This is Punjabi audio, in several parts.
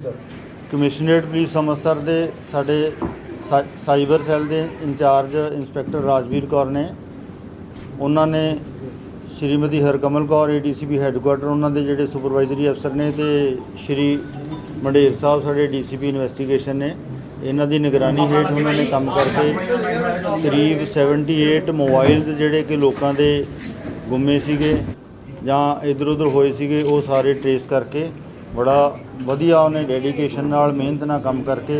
ਕਮਿਸ਼ਨਰੇਟ ਪੁਲਿਸ ਅੰਮ੍ਰਿਤਸਰ ਦੇ ਸਾਡੇ ਸਾ- ਸਾਈਬਰ ਸੈੱਲ ਦੇ ਇੰਚਾਰਜ ਇੰਸਪੈਕਟਰ ਰਾਜਵੀਰ ਕੌਰ ਨੇ, ਉਹਨਾਂ ਨੇ ਸ਼੍ਰੀਮਤੀ ਹਰਕਮਲ ਕੌਰ ਏਡੀਸੀਪੀ ਹੈੱਡਕੁਆਟਰ ਉਹਨਾਂ ਦੇ ਜਿਹੜੇ ਸੁਪਰਵਾਈਜ਼ਰੀ ਅਫਸਰ ਨੇ ਤੇ ਸ਼੍ਰੀ ਮੰਡੇਰ ਸਾਹਿਬ ਸਾਡੇ ਡੀਸੀਪੀ ਇਨਵੈਸਟੀਗੇਸ਼ਨ ਨੇ, ਇਹਨਾਂ ਦੀ ਨਿਗਰਾਨੀ ਹੇਠ ਉਹਨਾਂ ਨੇ ਕੰਮ ਕਰਕੇ ਕਰੀਬ 78 ਮੋਬਾਈਲਸ ਜਿਹੜੇ ਕਿ ਲੋਕਾਂ ਦੇ ਗੁੰਮੇ ਸੀਗੇ ਜਾਂ ਇਧਰ ਉਧਰ ਹੋਏ ਸੀਗੇ, ਉਹ ਸਾਰੇ ਟਰੇਸ ਕਰਕੇ ਬੜਾ ਵਧੀਆ ਉਹਨੇ ਡੈਡੀਕੇਸ਼ਨ ਨਾਲ ਮਿਹਨਤ ਨਾਲ ਕੰਮ ਕਰਕੇ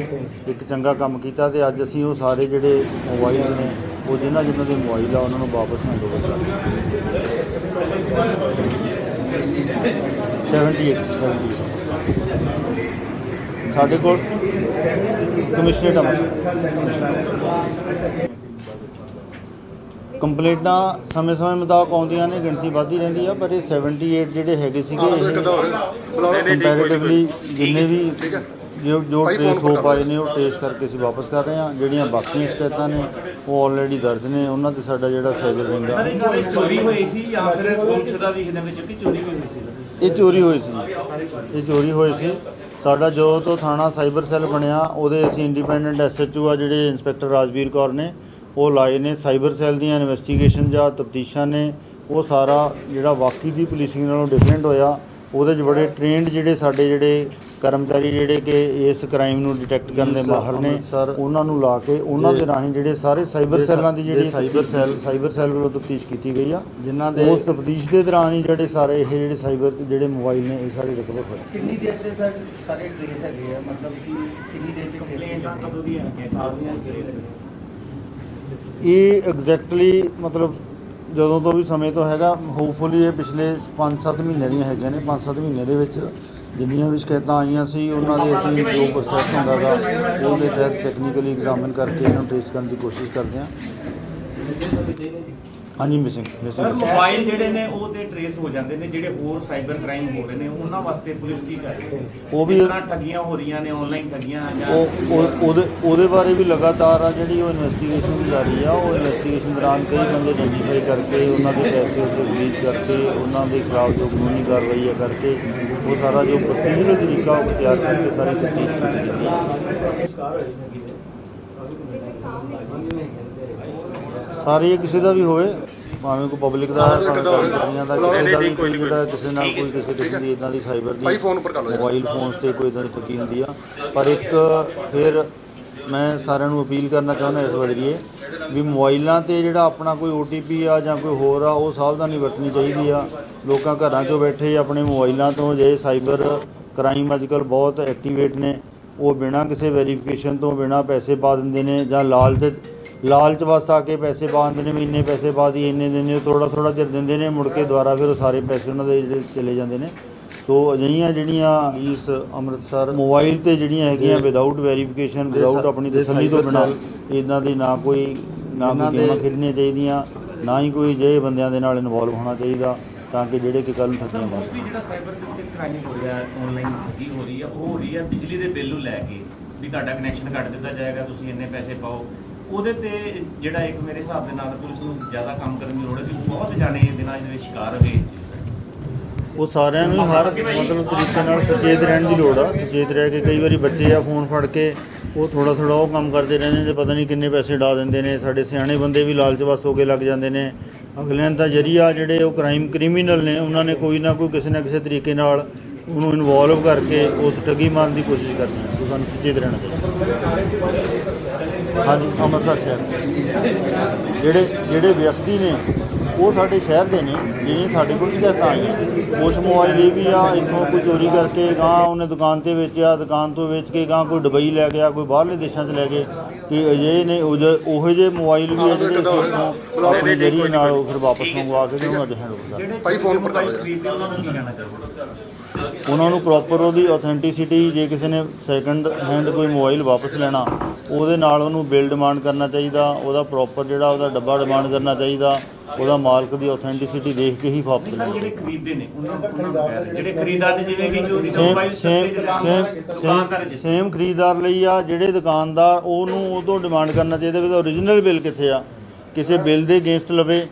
ਇੱਕ ਚੰਗਾ ਕੰਮ ਕੀਤਾ ਤੇ ਅੱਜ ਅਸੀਂ ਉਹ ਸਾਰੇ ਜਿਹੜੇ ਮੋਬਾਈਲ ਨੇ, ਉਹ ਜਿਨ੍ਹਾਂ ਜਿਨ੍ਹਾਂ ਦੇ ਮੋਬਾਈਲ ਆ, ਉਹਨਾਂ ਨੂੰ ਵਾਪਸ ਹੈਂਡਓਵਰ ਕਰ ਦਿੱਤੇ 78 78 ਸਾਡੇ ਕੋਲ ਕਮਿਸ਼ਨਰੇਟ ਅੰਮ੍ਰਿਤਸਰ ਕੰਪਲੇਂਟਾਂ ਸਮੇਂ-ਸਮੇਂ ਮੁਤਾਬਕ ਆਉਂਦੀਆਂ ਨੇ ਗਿਣਤੀ ਵੱਧਦੀ ਰਹਿੰਦੀ ਆ ਪਰ ਇਹ 78 ਜਿਹੜੇ ਹੈਗੇ ਸੀਗੇ ਇਹ ਕੰਪੈਰੀਟਿਵਲੀ ਜਿੰਨੇ ਵੀ ਜੋ ਜੋ ਟ੍ਰੇਸ ਹੋ ਪਾਏ ਨੇ ਉਹ ਟ੍ਰੇਸ ਕਰਕੇ ਅਸੀਂ ਵਾਪਸ ਕਰ ਰਹੇ ਹਾਂ। ਜਿਹੜੀਆਂ ਬਾਕੀ ਸ਼ਿਕਾਇਤਾਂ ਨੇ ਉਹ ਆਲਰੇਡੀ ਦਰਜ ਨੇ। ਉਹਨਾਂ ਤੇ ਸਾਡਾ ਜਿਹੜਾ ਸਾਈਬਰ ਵਿੰਗ ਆ ਕੋਈ ਚੋਰੀ ਹੋਈ ਸੀ ਜਾਂ ਫਿਰ ਗੁੰਮਸ਼ੁਦਾ ਵੀ ਇਹਦੇ ਵਿੱਚ ਕਿ ਚੋਰੀ ਹੋਈ ਸੀ? ਇਹ ਚੋਰੀ ਹੋਈ ਸੀ। ਇਹ ਚੋਰੀ ਹੋਈ ਸੀ। ਸਾਡਾ ਜੋ ਤੋਂ ਥਾਣਾ ਸਾਈਬਰ ਸੈੱਲ ਬਣਿਆ ਉਹਦੇ ਅਸੀਂ ਇੰਡੀਪੈਂਡੈਂਟ ਐਸਐਚਓ ਆ ਜਿਹੜੇ ਇੰਸਪੈਕਟਰ ਰਾਜਵੀਰ ਕੌਰ ਨੇ ਉਹ ਲਾਏ ਨੇ ਸਾਈਬਰ ਸੈੱਲ ਦੀਆਂ ਇਨਵੈਸਟੀਗੇਸ਼ਨ ਜਾਂ ਤਫਤੀਸ਼ਾਂ ਨੇ ਉਹ ਸਾਰਾ ਜਿਹੜਾ ਬਾਕੀ ਦੀ ਪੁਲਿਸਿੰਗ ਨਾਲੋਂ ਡਿਫਰੈਂਟ ਹੋਇਆ। ਉਹਦੇ 'ਚ ਬੜੇ ਟ੍ਰੇਨਡ ਜਿਹੜੇ ਸਾਡੇ ਜਿਹੜੇ ਕਰਮਚਾਰੀ ਜਿਹੜੇ ਕਿ ਇਸ ਕ੍ਰਾਈਮ ਨੂੰ ਡਿਟੈਕਟ ਕਰਨ ਦੇ ਮਾਹਰ ਨੇ ਉਹਨਾਂ ਨੂੰ ਲਾ ਕੇ ਉਹਨਾਂ ਦੇ ਰਾਹੀਂ ਜਿਹੜੇ ਸਾਰੇ ਸਾਈਬਰ ਸੈੱਲਾਂ ਦੀ ਜਿਹੜੀ ਸਾਈਬਰ ਸੈੱਲ ਸਾਈਬਰ ਸੈੱਲ ਵੱਲੋਂ ਤਫਤੀਸ਼ ਕੀਤੀ ਗਈ ਆ। ਜਿਨ੍ਹਾਂ ਦੇ ਉਸ ਤਫਤੀਸ਼ ਦੇ ਦੌਰਾਨ ਹੀ ਜਿਹੜੇ ਸਾਰੇ ਇਹ ਜਿਹੜੇ ਸਾਈਬਰ ਜਿਹੜੇ ਮੋਬਾਈਲ ਨੇ ਇਹ ਸਾਰੇ ਰਿਕਵਰ ਹੋਏ ਕਿੰਨੀ ਦੇਰ ਦੇ ਸਰ ਸਾਰੇ ਟ੍ਰੇਸ ਹੈਗੇ ਆ? ਮਤਲਬ ਕਿ ਕਿੰਨੀ ਦੇਰ ਚ ਕੰਪਲੇਂਟਾਂ ਟ੍ਰੇਸ ਕਦੋਂ ਦੀਆਂ ਹੈਗੀਆਂ ਸਾਲ ਦੀਆਂ ਕੇਸ ਇਹ ਐਗਜ਼ੈਕਟਲੀ ਮਤਲਬ ਜਦੋਂ ਤੋਂ ਵੀ ਸਮੇਂ ਤੋਂ ਹੈਗਾ ਹੋਪਫੁਲੀ ਇਹ ਪਿਛਲੇ 5-7 ਮਹੀਨੇ ਦੀਆਂ ਹੈਗੀਆਂ ਨੇ 5-7 ਮਹੀਨੇ ਦੇ ਵਿੱਚ ਜਿੰਨੀਆਂ ਵੀ ਸ਼ਿਕਾਇਤਾਂ ਆਈਆਂ ਸੀ, ਉਹਨਾਂ ਦੇ ਅਸੀਂ ਜੋ ਪ੍ਰੋਸੈਸ ਹੁੰਦਾ ਗਾ, ਉਹਦੇ ਤਹਿਤ ਟੈਕਨੀਕਲੀ ਐਗਜ਼ਾਮਿਨ ਕਰਕੇ ਇਹਨਾਂ ਨੂੰ ਟ੍ਰੇਸ ਕਰਨ ਦੀ ਕੋਸ਼ਿਸ਼ ਕਰਦੇ ਹਾਂ। ਹਾਂਜੀ ਮਿਸਿੰਗ ਸਰ ਮਿਸਿੰਗ ਮੋਬਾਈਲ ਜਿਹੜੇ ਨੇ ਉਹ ਤੇ ਟਰੇਸ ਹੋ ਜਾਂਦੇ ਨੇ ਜਿਹੜੇ ਹੋਰ ਸਾਈਬਰ ਕ੍ਰਾਈਮ ਹੋ ਰਹੇ ਨੇ ਉਹਨਾਂ ਵਾਸਤੇ ਪੁਲਿਸ ਕੀ ਕਰ ਰਹੀ ਹੈ? ਉਹ ਵੀ- ਜਿਸ ਤਰ੍ਹਾਂ ਠੱਗੀਆਂ ਹੋ ਰਹੀਆਂ ਨੇ ਆਨਲਾਈਨ ਠੱਗੀਆਂ ਜਾਂ ਉਹ ਉਹ- ਉਹਦੇ ਉਹਦੇ ਬਾਰੇ ਵੀ ਲਗਾਤਾਰ ਆ ਜਿਹੜੀ ਉਹ ਇਨਵੈਸਟੀਗੇਸ਼ਨ ਜਾਰੀ ਆ ਉਹ ਇਨਵੈਸਟੀਗੇਸ਼ਨ ਦੌਰਾਨ ਕਈ ਬੰਦੇ ਆਇਡੈਂਟੀਫਾਈ ਕਰਕੇ ਉਹਨਾਂ ਦੇ ਪੈਸੇ ਉੱਤੇ ਰਿਲੀਜ਼ ਕਰਕੇ ਉਹਨਾਂ ਦੇ ਖਿਲਾਫ ਜੋ ਕਾਨੂੰਨੀ ਕਾਰਵਾਈ ਆ ਕਰਕੇ ਉਹ ਸਾਰਾ ਜੋ ਪ੍ਰੋਸੀਜਰਲ ਤਰੀਕਾ ਉਹ ਤਿਆਰ ਕਰਕੇ ਸਾਰੀ ਤਫਤੀਸ਼ ਕੀਤੀ ਜਾਂਦੀ ਹੈ। ਸਾਰੇ ਇਹ ਕਿਸੇ ਦਾ ਵੀ ਹੋਵੇ। ਭਾਵੇਂ ਕੋਈ ਪਬਲਿਕ ਦਾ ਭਾਵੇਂ ਕਰਮਚਾਰੀਆਂ ਦਾ ਕਿਸੇ ਦਾ ਵੀ ਕੋਈ ਜਿਹੜਾ ਕਿਸੇ ਨਾਲ ਕੋਈ ਕਿਸੇ ਕਿਸਮ ਦੀ ਇਦਾਂ ਦੀ ਸਾਈਬਰ ਦੀ ਭਾਈ ਫੋਨ ਉੱਪਰ ਕਰ ਲਓ। ਮੋਬਾਈਲ ਫੋਨਸ ਤੇ ਕੋਈ ਇਦਾਂ ਦੀ ਠੱਗੀ ਹੁੰਦੀ ਆ। ਪਰ ਇੱਕ ਫਿਰ ਮੈਂ ਸਾਰਿਆਂ ਨੂੰ ਅਪੀਲ ਕਰਨਾ ਚਾਹੁੰਦਾ ਇਸ ਵਜਰੀਏ ਵੀ ਮੋਬਾਈਲਾਂ ਤੇ ਜਿਹੜਾ ਆਪਣਾ ਕੋਈ OTP ਆ ਜਾਂ ਕੋਈ ਹੋਰ ਆ ਉਹ ਸਾਵਧਾਨੀ ਵਰਤਣੀ ਚਾਹੀਦੀ ਆ। ਲੋਕਾਂ ਘਰਾਂ 'ਚੋਂ ਬੈਠੇ ਆਪਣੇ ਮੋਬਾਈਲਾਂ ਤੋਂ ਜੇ ਸਾਈਬਰ ਕ੍ਰਾਈਮ ਅੱਜਕੱਲ ਬਹੁਤ ਐਕਟੀਵੇਟ ਨੇ ਉਹ ਬਿਨਾਂ ਕਿਸੇ ਵੈਰੀਫਿਕੇਸ਼ਨ ਤੋਂ ਬਿਨਾਂ ਪੈਸੇ ਪਾ ਦਿੰਦੇ ਨੇ ਜਾਂ ਲਾਲਚ ਲਾਲਚ ਵਸ ਆ ਕੇ ਪੈਸੇ ਪਾ ਦਿੰਦੇ ਨੇ ਵੀ ਇੰਨੇ ਪੈਸੇ ਪਾ ਦੀ ਇੰਨੇ ਦਿਨ ਥੋੜਾ ਥੋੜਾ ਚਿਰ ਦਿੰਦੇ ਨੇ ਮੁੜ ਕੇ ਦੁਬਾਰਾ ਫਿਰ ਉਹ ਸਾਰੇ ਪੈਸੇ ਉਹਨਾਂ ਦੇ ਜਿਹੜੇ ਚਲੇ ਜਾਂਦੇ ਨੇ। ਸੋ ਅਜਿਹੀਆਂ ਜਿਹੜੀਆਂ ਇਸ ਅੰਮ੍ਰਿਤਸਰ ਮੋਬਾਈਲ ਤੇ ਜਿਹੜੀਆਂ ਹੈਗੀਆਂ ਵਿਦਆਊਟ ਵੈਰੀਫਿਕੇਸ਼ਨ ਵਿਦਆਊਟ ਆਪਣੀ ਤਸੱਲੀ ਤੋਂ ਬਿਨਾਂ ਇਦਾਂ ਦੀ ਨਾ ਕੋਈ ਨਾ ਕੋਈ ਗੇਮਾਂ ਖੇਡਣੀਆਂ ਚਾਹੀਦੀਆਂ ਨਾ ਹੀ ਕੋਈ ਜੇ ਬੰਦਿਆਂ ਦੇ ਨਾਲ ਇਨਵੋਲਵ ਹੋਣਾ ਚਾਹੀਦਾ ਤਾਂ ਕਿ ਜਿਹੜੇ ਕਿ ਕੱਲ ਨੂੰ ਮੋਸਟਲੀ ਜਿਹੜਾ ਸਾਈਬਰ ਕ੍ਰਾਈਮ ਹੋ ਰਿਹਾ ਆਨਲਾਈਨ ਠੱਗੀ ਹੋ ਰਹੀ ਆ ਉਹ ਹੋ ਰਹੀ ਆ ਬਿਜਲੀ ਦੇ ਬਿੱਲ ਨੂੰ ਲੈ ਕੇ ਵੀ ਤੁਹਾਡਾ ਕਨੈਕਸ਼ਨ ਕੱਟ ਦਿੱਤਾ ਜਾਏਗਾ ਤੁਸੀਂ ਇੰਨੇ ਪੈਸੇ ਪਾਓ। ਉਹਦੇ ਤੇ ਜਿਹੜਾ ਇੱਕ ਮੇਰੇ ਹਿਸਾਬ ਦੇ ਨਾਲ ਪੁਲਿਸ ਨੂੰ ਜ਼ਿਆਦਾ ਕੰਮ ਕਰਨ ਦੀ ਲੋੜ ਹੈ ਕਿ ਬਹੁਤ ਜਾਣੇ ਦਿਨਾਂ ਦੇ ਵਿੱਚ ਸ਼ਿਕਾਰ ਹੋਏ ਇਸ ਚੀਜ਼ ਉਹ ਸਾਰਿਆਂ ਨੂੰ ਹਰ ਮਤਲਬ ਤਰੀਕੇ ਨਾਲ ਸੁਚੇਤ ਰਹਿਣ ਦੀ ਲੋੜ ਆ, ਸੁਚੇਤ ਰਹਿ ਕੇ ਕਈ ਵਾਰੀ ਬੱਚੇ ਆ ਫੋਨ ਫੜ ਕੇ ਉਹ ਥੋੜਾ ਥੋੜਾ ਉਹ ਕੰਮ ਕਰਦੇ ਰਹਿੰਦੇ ਨੇ, ਪਤਾ ਨਹੀਂ ਕਿੰਨੇ ਪੈਸੇ ਡਾ ਦਿੰਦੇ ਨੇ, ਸਾਡੇ ਸਿਆਣੇ ਬੰਦੇ ਵੀ ਲਾਲਚ ਵਸ ਹੋ ਕੇ ਲੱਗ ਜਾਂਦੇ ਨੇ। ਅਗਲਿਆਂ ਦਾ ਜਰੀਆ ਜਿਹੜੇ ਉਹ ਕ੍ਰਾਈਮ ਕ੍ਰਿਮੀਨਲ ਨੇ, ਉਹਨਾਂ ਨੇ ਕੋਈ ਨਾ ਕੋਈ ਕਿਸੇ ਨਾ ਕਿਸੇ ਤਰੀਕੇ ਨਾਲ ਉਹਨੂੰ ਇਨਵੋਲਵ ਕਰਕੇ ਉਸ ਠੱਗੀ ਮਾਰਨ ਦੀ ਕੋਸ਼ਿਸ਼ ਕਰਨੀ ਹੈ। ਸੋ ਸਾਨੂੰ ਸੁਚੇਤ ਰਹਿਣਾ ਚਾਹੀਦਾ ਹਾਂਜੀ ਅੰਮ੍ਰਿਤਸਰ ਸ਼ਹਿਰ। ਜਿਹੜੇ ਜਿਹੜੇ ਵਿਅਕਤੀ ਨੇ ਉਹ ਸਾਡੇ ਸ਼ਹਿਰ ਦੇ ਨੇ ਜਿਹੜੀਆਂ ਸਾਡੇ ਕੋਲ ਸ਼ਿਕਾਇਤਾਂ ਆਈਆਂ। ਕੁਛ ਮੋਬਾਈਲ ਇਹ ਵੀ ਆ ਇੱਥੋਂ ਕੋਈ ਚੋਰੀ ਕਰਕੇ ਗਾਂ ਉਹਨੇ ਦੁਕਾਨ ਤੇ ਵੇਚਿਆ ਦੁਕਾਨ ਤੋਂ ਵੇਚ ਕੇ ਗਾਂ ਕੋਈ ਦੁਬਈ ਲੈ ਗਿਆ ਕੋਈ ਬਾਹਰਲੇ ਦੇਸ਼ਾਂ 'ਚ ਲੈ ਗਏ। ਤੇ ਅਜੇ ਨੇ ਉਹ ਜਿਹੇ ਮੋਬਾਈਲ ਵੀ ਆ ਜਿਹੜੇ ਅਸੀਂ ਆਪਣੇ ਜਰੀਏ ਨਾਲ ਉਹ ਫਿਰ ਵਾਪਸ ਮੰਗਵਾ ਕੇ ਉਹਨਾਂ ਦੇ ਹੈਂਡ ਓਵਰ ਕਰ ਭਾਈ ਫੋਨ ਉੱਪਰ ਕਰ ਉਹਨਾਂ ਨੂੰ ਪ੍ਰੋਪਰ ਉਹਦੀ ਆਥੈਂਟਿਸਿਟੀ ਜੇ ਕਿਸੇ ਨੇ ਸੈਕੰਡ ਹੈਂਡ ਕੋਈ ਮੋਬਾਈਲ ਵਾਪਸ ਲੈਣਾ ਉਹਦੇ ਨਾਲ ਉਹਨੂੰ ਬਿੱਲ ਡਿਮਾਂਡ ਕਰਨਾ ਚਾਹੀਦਾ ਉਹਦਾ ਪ੍ਰੋਪਰ ਜਿਹੜਾ ਉਹਦਾ ਡੱਬਾ ਡਿਮਾਂਡ ਕਰਨਾ ਚਾਹੀਦਾ ਉਹਦਾ ਮਾਲਕ ਦੀ ਆਥੈਂਟਿਸਿਟੀ ਦੇਖ ਕੇ ਹੀ ਵਾਪਸ ਲੈਣਾ ਜਿਹੜੇ ਖਰੀਦਦੇ ਨੇ ਉਹਨਾਂ ਜਿਹੜੇ ਖਰੀਦਦਾਰ ਨੇ ਜਿਵੇਂ ਕਿ ਚੋਰੀ ਦਾ ਮੋਬਾਈਲ ਸੇਮ ਸੇਮ ਖਰੀਦਦਾਰ ਲਈ ਆ ਜਿਹੜੇ ਦੁਕਾਨਦਾਰ ਉਹਨੂੰ ਉਹ ਤੋਂ ਡਿਮਾਂਡ ਕਰਨਾ ਚਾਹੀਦਾ ਵੀ ਉਹਦਾ origignal ਬਿੱਲ ਕਿੱਥੇ ਆ। ਕਿਸੇ ਬਿੱਲ ਦੇ ਅਗੇਂਸਟ ਲਵੇ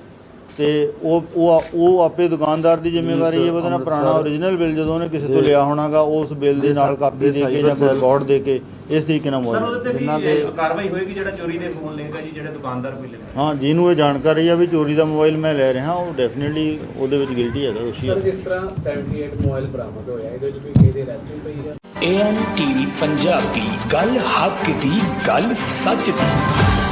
ਤੇ ਉਹ ਉਹ ਉਹ ਆਪੇ ਦੁਕਾਨਦਾਰ ਦੀ ਜ਼ਿੰਮੇਵਾਰੀ ਹੈ ਉਹਦਾ ਨਾ ਪੁਰਾਣਾ ਓਰੀਜਨਲ ਬਿੱਲ ਜਦੋਂ ਉਹਨੇ ਕਿਸੇ ਤੋਂ ਲਿਆ ਹੋਣਾਗਾ ਉਸ ਬਿੱਲ ਦੇ ਨਾਲ ਕਾਪੀ ਦੇ ਕੇ ਜਾਂ ਕੋਈ ਰਿਕਾਰਡ ਦੇ ਕੇ ਇਸ ਤਰੀਕੇ ਨਾਲ ਸਰ ਮੋਬਾਈਲ ਉਹਦੇ ਤੇ ਜਿਨ੍ਹਾਂ ਵੀ ਦੇ ਇਹ ਕਾਰਵਾਈ ਹੋਏਗੀ ਜਿਹੜਾ ਚੋਰੀ ਦੇ ਫੋਨ ਲਏਗਾ ਜੀ ਜਿਹੜੇ ਦੁਕਾਨਦਾਰ ਕੋਈ ਲਏਗਾ ਹਾਂ ਜਿਹਨੂੰ ਇਹ ਜਾਣਕਾਰੀ ਆ ਵੀ ਚੋਰੀ ਦਾ ਮੋਬਾਈਲ ਮੈਂ ਲੈ ਰਿਹਾ ਉਹ ਡੈਫੀਨਿਟਲੀ ਉਹਦੇ ਵਿੱਚ ਗਿਲਟੀ ਹੈਗਾ ਦੋਸ਼ੀ ਹੈ ਸਰ ਜਿਸ ਤਰ੍ਹਾਂ 78 ਮੋਬਾਈਲ ਬਰਾਮਦ ਹੋਇਆ ਇਹਦੇ ਵਿੱਚ ਕੋਈ ਕਿਸੇ ਦੀ ਅਰੈਸਟ ਵੀ ਪਈ ਹੈ? ਏਐਨ ਟੀਵੀ ਪੰਜਾਬੀ ਗੱਲ ਹੱਕ ਦੀ ਗੱਲ ਸੱਚ ਦੀ।